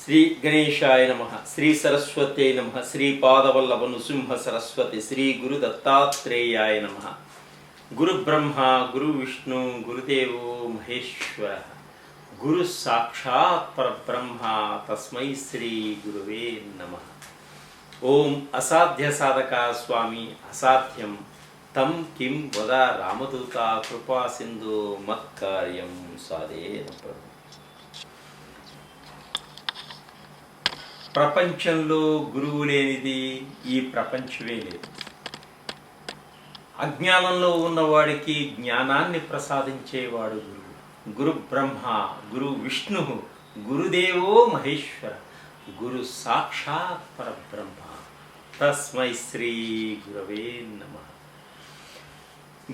శ్రీ గణేశాయ నమ శ్రీ సరస్వత్యై నమ శ్రీ పాదవల్లభ నృసింహ సరస్వతి శ్రీ గురు దత్తాత్రేయాయ నమ గురు బ్రహ్మ గురు విష్ణు గురుదేవో మహేశ్వర గురు సాక్షాత్ పరబ్రహ్మ తస్మై శ్రీ గురువే నమ ఓం అసాధ్య సాధక స్వామి అసాధ్యం తం కిం వద రామదూత కృపా సింధు మత్కార్యం సాధేన ప్రపంచంలో గురువు లేనిది ఈ ప్రపంచమే లేదు. అజ్ఞానంలో ఉన్నవాడికి జ్ఞానాన్ని ప్రసాదించేవాడు గురువు. గురు బ్రహ్మ గురు విష్ణు గురుదేవో మహేశ్వర గురు సాక్షాత్ పరబ్రహ్మ. తస్మై శ్రీ గురవే నమ.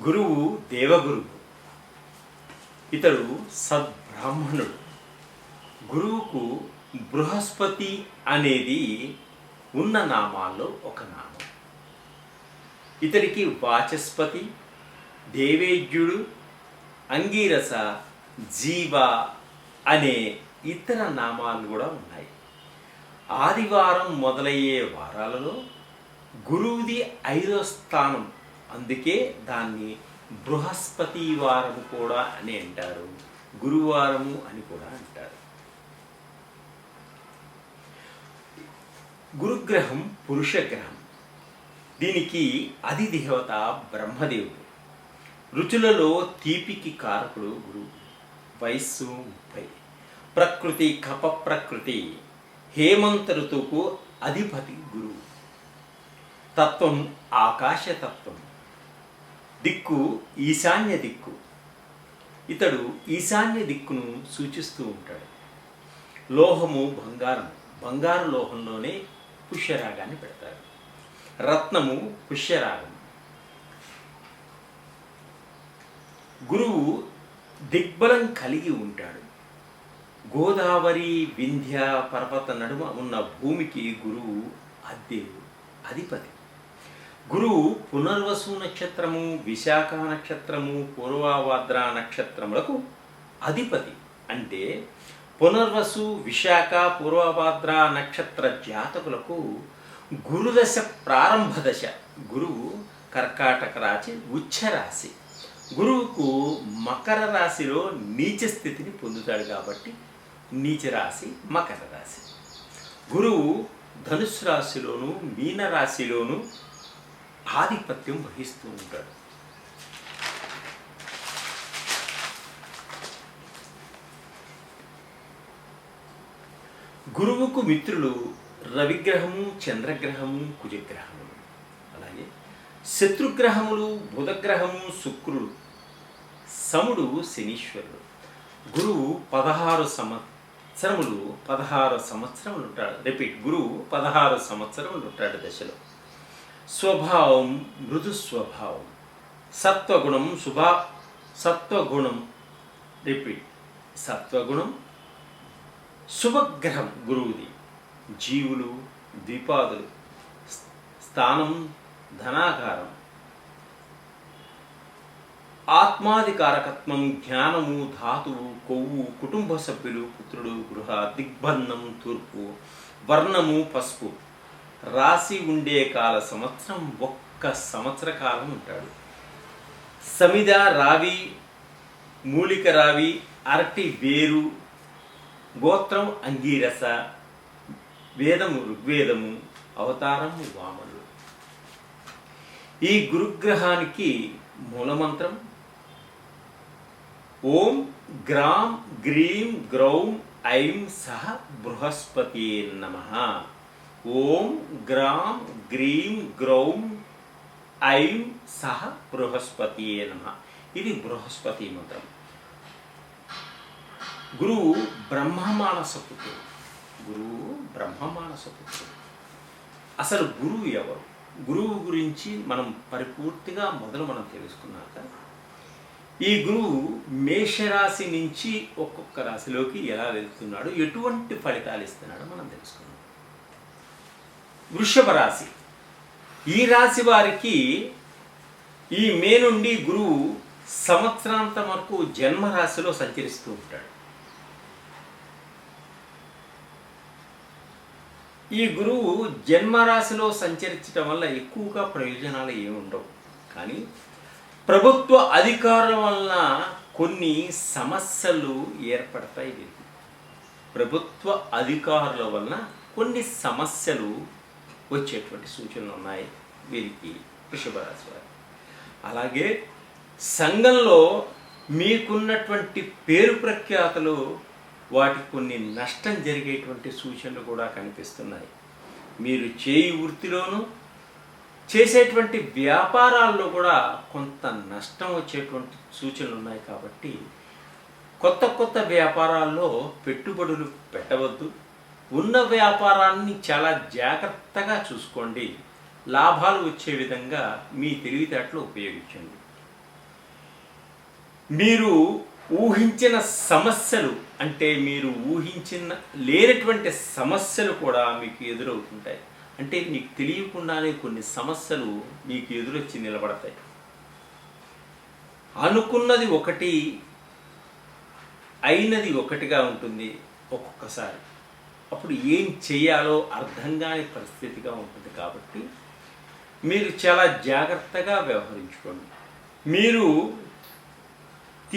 గురువు దేవగురువు ఇతడు సద్బ్రాహ్మణుడు. గురువుకు బృహస్పతి అనేది ఉన్న నామాల్లో ఒక నామం. ఇతడికి వాచస్పతి దేవేద్యుడు అంగీరస జీవ అనే ఇతర నామాలు కూడా ఉన్నాయి. ఆదివారం మొదలయ్యే వారాలలో గురువుది ఐదో స్థానం. అందుకే దాన్ని బృహస్పతి వారం కూడా అని అంటారు. గురువారము అని కూడా అంటారు. గురుగ్రహం పురుషగ్రహం. దీనికి అధిదేవత బ్రహ్మదేవుడు. రుచులలో తీపికి కారకుడు గురువు వయస్సు ముప్పై. ప్రకృతి కప ప్రకృతి. హేమంత ఋతువుకు అధిపతి గురువు తత్వం ఆకాశతత్వం. దిక్కు ఈశాన్య దిక్కు. ఇతడు ఈశాన్య దిక్కును సూచిస్తూ ఉంటాడు. లోహము బంగారం. బంగారు లోహంలోనే పుష్యరాగాన్ని పెడతారు. రత్నము పుష్యరాగం. గురువు దిగ్బలం కలిగి ఉంటాడు. గోదావరి వింధ్య పర్వత నడుమ ఉన్న భూమికి గురువు అద్దెవు అధిపతి. గురువు పునర్వసు నక్షత్రము విశాఖ నక్షత్రము పూర్వాభాద్ర నక్షత్రములకు అధిపతి అంటే పునర్వసు విశాఖ పూర్వభాద్ర నక్షత్ర జాతకులకు గురుదశ ప్రారంభ దశ. గురువు కర్కాటక రాశి ఉచ్చ రాశి. గురువుకు మకర రాశిలో నీచ స్థితిని పొందుతాడు కాబట్టి నీచ రాశి మకర రాశి. గురువు ధనుసు రాశిలోను మీన రాశిలోను ఆధిపత్యం వహిస్తూ ఉంటాడు. గురువుకు మిత్రులు రవిగ్రహము చంద్రగ్రహము కుజగ్రహము. అలాగే శత్రుగ్రహములు బుధగ్రహము శుక్రుడు. సముడు శనీశ్వరుడు. గురువు పదహారు సంవత్సరములు పదహారు సంవత్సరములు ఉంటాడు. రిపీట్ గురువు పదహారు సంవత్సరములు ఉంటాడు దశలో. స్వభావం మృదు స్వభావం. సత్వగుణం శుభా సత్వగుణం. రిపీట్ సత్వగుణం శుభగ్రహం గురువుది. జీవులు ద్విపాదులు స్థానం ధనాకారం. ఆత్మాధికారకత్వం జ్ఞానము ధాతువు కొవ్వు కుటుంబ సభ్యులు పుత్రుడు గృహ దిగ్బంధం తూర్పు వర్ణము పసుపు. రాసి ఉండే కాల సంవత్సరం ఒక్క సంవత్సర కాలం ఉంటాడు. సమిద రావి మూలిక రావి అరటి వేరు గోత్రం అంగీరస వేదము ఋగ్వేదము అవతారము వామనుడు ఈ గురుగ్రహానికి మూలమంత్రం ఓం గ్రాం గ్రీం గ్రౌం ఐం సహ బృహస్పతి నమ. ఓం గ్రాం గ్రీం గ్రౌం ఐం సహ బృహస్పతి నమ. ఇది బృహస్పతి మంత్రం. గురువు బ్రహ్మమానస పుత్రుడు గురువు బ్రహ్మమానస పుత్రుడు అసలు గురువు ఎవరు? గురువు గురించి మనం పరిపూర్తిగా మొదలు మనం తెలుసుకున్నాక ఈ గురువు మేషరాశి నుంచి ఒక్కొక్క రాశిలోకి ఎలా వెళ్తున్నాడు ఎటువంటి ఫలితాలు ఇస్తున్నాడో మనం తెలుసుకున్నాం వృషభ రాశి. ఈ రాశి వారికి ఈ మే నుండి గురువు సంవత్సరాంతం వరకు జన్మరాశిలో సంచరిస్తూ ఉంటాడు. ఈ గురువు జన్మరాశిలో సంచరించడం వల్ల ఎక్కువగా ప్రయోజనాలు ఏమి ఉండవు. కానీ ప్రభుత్వ అధికారుల వలన కొన్ని సమస్యలు ఏర్పడతాయి. వీరికి ప్రభుత్వ అధికారుల వలన కొన్ని సమస్యలు వచ్చేటువంటి సూచనలు ఉన్నాయి వీరికి వృషభరాశి వారి అలాగే సంఘంలో మీకున్నటువంటి పేరు ప్రఖ్యాతలు వాటికి కొన్ని నష్టం జరిగేటువంటి సూచనలు కూడా కనిపిస్తున్నాయి. మీరు చేయి వృత్తిలోనూ చేసేటువంటి వ్యాపారాల్లో కూడా కొంత నష్టం వచ్చేటువంటి సూచనలు ఉన్నాయి కాబట్టి కొత్త కొత్త వ్యాపారాల్లో పెట్టుబడులు పెట్టవద్దు. ఉన్న వ్యాపారాన్ని చాలా జాగ్రత్తగా చూసుకోండి. లాభాలు వచ్చే విధంగా మీ తెలివితేటలు ఉపయోగించండి. మీరు ఊహించిన సమస్యలు అంటే మీరు ఊహించిన లేనటువంటి సమస్యలు కూడా మీకు ఎదురవుతుంటాయి. అంటే మీకు తెలియకుండానే కొన్ని సమస్యలు మీకు ఎదురొచ్చి నిలబడతాయి. అనుకున్నది ఒకటి అయినది ఒకటిగా ఉంటుంది ఒక్కొక్కసారి. అప్పుడు ఏం చేయాలో అర్థం కాని పరిస్థితిగా ఉంటుంది కాబట్టి మీరు చాలా జాగ్రత్తగా వ్యవహరించుకోండి. మీరు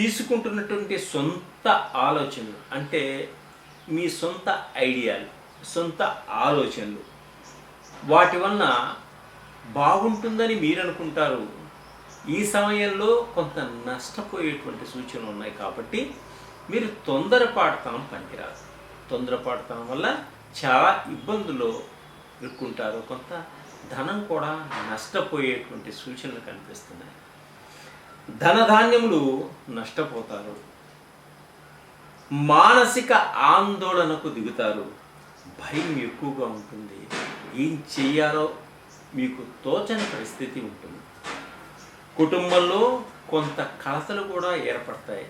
తీసుకుంటున్నటువంటి సొంత ఆలోచనలు అంటే మీ సొంత ఐడియాలు సొంత ఆలోచనలు. వాటి వలన బాగుంటుందని మీరు అనుకుంటారు ఈ సమయంలో కొంత నష్టపోయేటువంటి సూచనలు ఉన్నాయి కాబట్టి మీరు తొందరపాటుతనం పనికిరాదు. తొందరపాటుతనం వల్ల చాలా ఇబ్బందులు ఇరుక్కుంటారు కొంత ధనం కూడా నష్టపోయేటువంటి సూచనలు కనిపిస్తున్నాయి. ధనధాన్యములు నష్టపోతారు. మానసిక ఆందోళనకు దిగుతారు. భయం ఎక్కువగా ఉంటుంది. ఏం చేయాలో మీకు తోచని పరిస్థితి ఉంటుంది. కుటుంబంలో కొంత కలతలు కూడా ఏర్పడతాయి.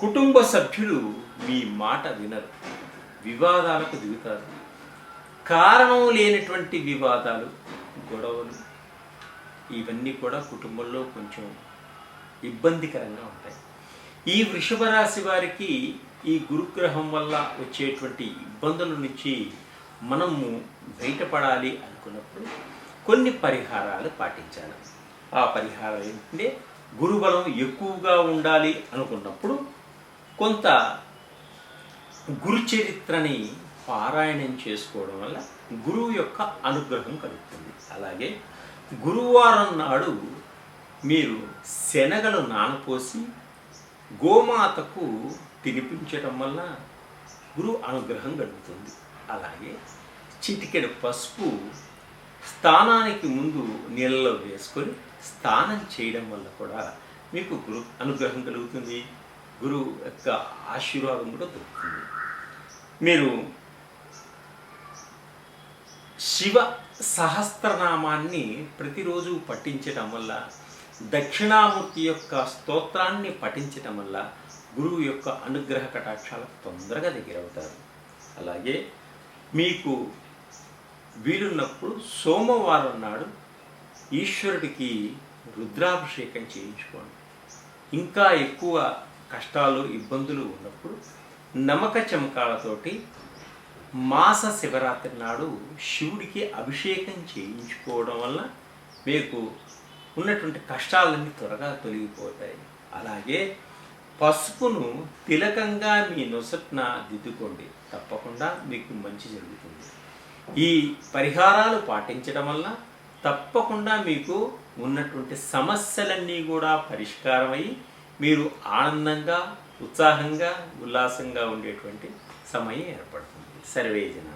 కుటుంబ సభ్యులు మీ మాట వినరు. వివాదాలకు దిగుతారు. కారణం లేనటువంటి వివాదాలు గొడవలు ఇవన్నీ కూడా కుటుంబంలో కొంచెం ఇబ్బందికరంగా ఉంటాయి. ఈ వృషభ రాశి వారికి ఈ గురుగ్రహం వల్ల వచ్చేటువంటి ఇబ్బందుల నుంచి మనము బయటపడాలి అనుకున్నప్పుడు కొన్ని పరిహారాలు పాటించాలి. ఆ పరిహారం ఏంటంటే గురుబలం ఎక్కువగా ఉండాలి అనుకున్నప్పుడు కొంత గురు చరిత్రని పారాయణం చేసుకోవడం వల్ల గురువు యొక్క అనుగ్రహం కలుగుతుంది. అలాగే గురువారం నాడు మీరు శనగలు నానపోసి గోమాతకు తినిపించడం వల్ల గురు అనుగ్రహం కలుగుతుంది. అలాగే చిటికెడు పసుపు స్నానానికి ముందు నీళ్ళలో వేసుకొని స్నానం చేయడం వల్ల కూడా మీకు గురు అనుగ్రహం కలుగుతుంది. గురువు యొక్క ఆశీర్వాదం కూడా దొరుకుతుంది. మీరు శివ సహస్రనామాన్ని ప్రతిరోజు పఠించడం వల్ల దక్షిణామూర్తి యొక్క స్తోత్రాన్ని పఠించటం వల్ల గురువు యొక్క అనుగ్రహ కటాక్షాలకు తొందరగా దగ్గరవుతారు. అలాగే మీకు వీలున్నప్పుడు సోమవారం నాడు ఈశ్వరుడికి రుద్రాభిషేకం చేయించుకోండి. ఇంకా ఎక్కువ కష్టాలు ఇబ్బందులు ఉన్నప్పుడు నమక చమకాలతోటి మాస శివరాత్రి నాడు శివుడికి అభిషేకం చేయించుకోవడం వల్ల మీకు ఉన్నటువంటి కష్టాలన్నీ త్వరగా తొలగిపోతాయి. అలాగే పసుపును తిలకంగా మీ నొసట్న దిద్దుకోండి. తప్పకుండా మీకు మంచి జరుగుతుంది. ఈ పరిహారాలు పాటించడం వల్ల తప్పకుండా మీకు ఉన్నటువంటి సమస్యలన్నీ కూడా పరిష్కారమై మీరు ఆనందంగా ఉత్సాహంగా ఉల్లాసంగా ఉండేటువంటి సమయం ఏర్పడుతుంది. సర్వేజన